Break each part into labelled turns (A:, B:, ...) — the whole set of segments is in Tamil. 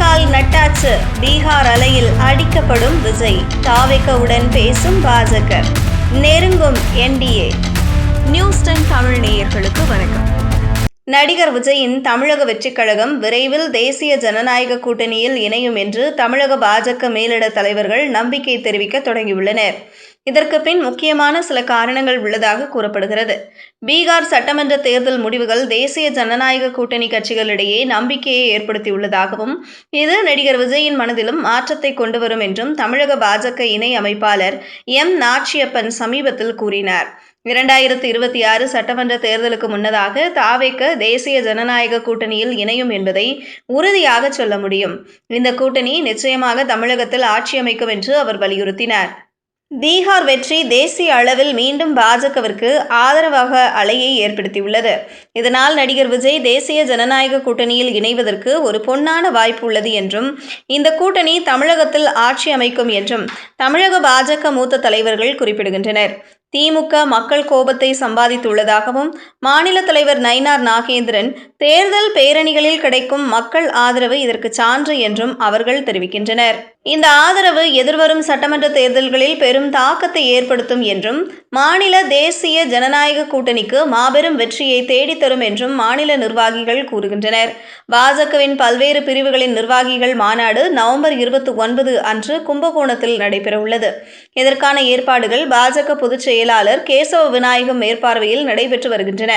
A: கால் நட்டாச்சு. பீகார் அலையில் அடிக்கப்படும் விஜய் தாவேக்கவுடன் பேசும் பாஜக நெருங்கும் என்டிஏ நியூஸ் டென் தமிழ் நேயர்களுக்கு வணக்கம். நடிகர் விஜயின் தமிழக வெற்றிக் கழகம் விரைவில் தேசிய ஜனநாயக கூட்டணியில் இணையும் என்று தமிழக பாஜக மேலிட தலைவர்கள் நம்பிக்கை தெரிவிக்க தொடங்கியுள்ளனர். இதற்கு பின் முக்கியமான சில காரணங்கள் உள்ளதாக கூறப்படுகிறது. பீகார் சட்டமன்ற தேர்தல் முடிவுகள் தேசிய ஜனநாயக கூட்டணி கட்சிகளிடையே நம்பிக்கையை ஏற்படுத்தியுள்ளதாகவும் இது நடிகர் விஜயின் மனதிலும் மாற்றத்தை கொண்டு வரும் என்றும் தமிழக பாஜக இணை அமைப்பாளர் எம். நாச்சியப்பன் சமீபத்தில் கூறினார். இரண்டாயிரத்து இருபத்தி ஆறு சட்டமன்ற தேர்தலுக்கு முன்னதாக தாவேக்க தேசிய ஜனநாயக கூட்டணியில் இணையும் என்பதை உறுதியாக சொல்ல முடியும். இந்த கூட்டணி நிச்சயமாக தமிழகத்தில் ஆட்சி அமைக்கும் என்று அவர் வலியுறுத்தினார். பீகார் வெற்றி தேசிய அளவில் மீண்டும் பாஜகவிற்கு ஆதரவாக அலையை ஏற்படுத்தியுள்ளது. இதனால் நடிகர் விஜய் தேசிய ஜனநாயக கூட்டணியில் இணைவதற்கு ஒரு பொன்னான வாய்ப்பு உள்ளது என்றும் இந்த கூட்டணி தமிழகத்தில் ஆட்சி அமைக்கும் என்றும் தமிழக பாஜக மூத்த தலைவர்கள் குறிப்பிடுகின்றனர். திமுக மக்கள் கோபத்தை சம்பாதித்துள்ளதாகவும் மாநில தலைவர் நயினார் நாகேந்திரன் தேர்தல் பேரணிகளில் கிடைக்கும் மக்கள் ஆதரவு இதற்கு சான்று என்றும் அவர்கள் தெரிவிக்கின்றனர். இந்த ஆதரவு எதிர்வரும் சட்டமன்ற தேர்தல்களில் பெரும் தாக்கத்தை ஏற்படுத்தும் என்றும் மாநில தேசிய ஜனநாயக கூட்டணிக்கு மாபெரும் வெற்றியை தேடித்தரும் என்றும் மாநில நிர்வாகிகள் கூறுகின்றனர். பாஜகவின் பல்வேறு பிரிவுகளின் நிர்வாகிகள் மாநாடு நவம்பர் இருபத்தி ஒன்பது அன்று கும்பகோணத்தில் நடைபெறவுள்ளது. இதற்கான ஏற்பாடுகள் பாஜக பொதுச் செயலாளர் கேசவ விநாயகம் மேற்பார்வையில் நடைபெற்று வருகின்றன.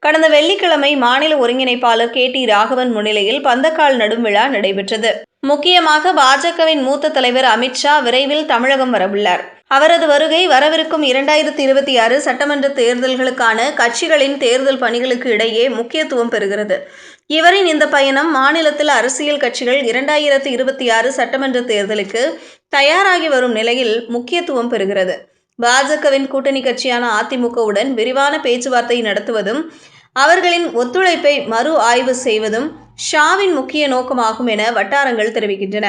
A: கடந்த வெள்ளிக்கிழமை மாநில ஒருங்கிணைப்பாளர் கே டி ராகவன் முன்னிலையில் பந்தக்கால் நடும் விழா நடைபெற்றது. முக்கியமாக பாஜகவின் மூத்த தலைவர் அமித்ஷா விரைவில் தமிழகம் வரவுள்ளார். அவரது வருகை வரவிருக்கும் இரண்டாயிரத்தி இருபத்தி ஆறு சட்டமன்ற தேர்தல்களுக்கான கட்சிகளின் தேர்தல் பணிகளுக்கு இடையே முக்கியத்துவம் பெறுகிறது. இவரின் இந்த பயணம் மாநிலத்தில் அரசியல் கட்சிகள் இரண்டாயிரத்தி இருபத்தி ஆறு சட்டமன்ற தேர்தலுக்கு தயாராகி வரும் நிலையில் முக்கியத்துவம் பெறுகிறது. பாஜகவின் கூட்டணி கட்சியான அதிமுகவுடன் விரிவான பேச்சுவார்த்தை நடத்துவதும் அவர்களின் ஒத்துழைப்பை மறு ஆய்வு செய்வதும் ஷாவின் முக்கிய நோக்கமாகும் என வட்டாரங்கள் தெரிவிக்கின்றன.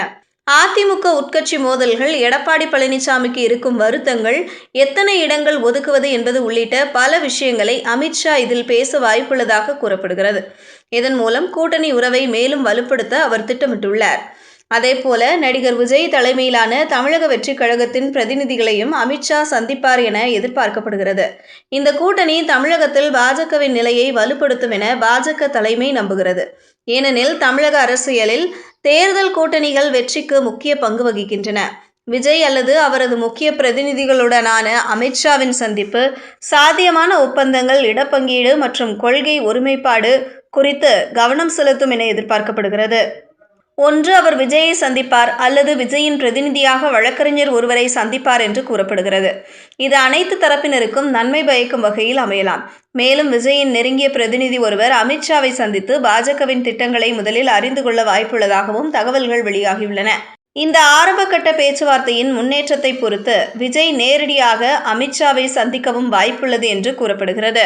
A: அதிமுக உட்கட்சி மோதல்கள் எடப்பாடி பழனிசாமிக்கு இருக்கும் வருத்தங்கள் எத்தனை இடங்கள் ஒதுக்குவது என்பது உள்ளிட்ட பல விஷயங்களை அமித்ஷா இதில் பேச வாய்ப்புள்ளதாக கூறப்படுகிறது. இதன் மூலம் கூட்டணி உறவை மேலும் வலுப்படுத்த அவர் திட்டமிட்டுள்ளார். அதேபோல நடிகர் விஜய் தலைமையிலான தமிழக வெற்றிக் கழகத்தின் பிரதிநிதிகளையும் அமித்ஷா சந்திப்பார் என எதிர்பார்க்கப்படுகிறது. இந்த கூட்டணி தமிழகத்தில் பாஜகவின் நிலையை வலுப்படுத்தும் என பாஜக தலைமை நம்புகிறது. ஏனெனில் தமிழக அரசியலில் தேர்தல் கூட்டணிகள் வெற்றிக்கு முக்கிய பங்கு வகிக்கின்றன. விஜய் அல்லது அவரது முக்கிய பிரதிநிதிகளுடனான அமித்ஷாவின் சந்திப்பு சாத்தியமான ஒப்பந்தங்கள் இடப்பங்கீடு மற்றும் கொள்கை ஒருமைப்பாடு குறித்து கவனம் செலுத்தும் என எதிர்பார்க்கப்படுகிறது. ஒன்று அவர் விஜயை சந்திப்பார் அல்லது விஜயின் பிரதிநிதியாக வழக்கறிஞர் ஒருவரை சந்திப்பார் என்று கூறப்படுகிறது. இது அனைத்து தரப்பினருக்கும் நன்மை பயக்கும் வகையில் அமையலாம். மேலும் விஜயின் நெருங்கிய பிரதிநிதி ஒருவர் அமித்ஷாவை சந்தித்து பாஜகவின் திட்டங்களை முதலில் அறிந்து கொள்ள வாய்ப்புள்ளதாகவும் தகவல்கள் வெளியாகியுள்ளன. இந்த ஆரம்பகட்ட பேச்சுவார்த்தையின் முன்னேற்றத்தை பொறுத்து விஜய் நேரடியாக அமித்ஷாவை சந்திக்கவும் வாய்ப்புள்ளது என்று கூறப்படுகிறது.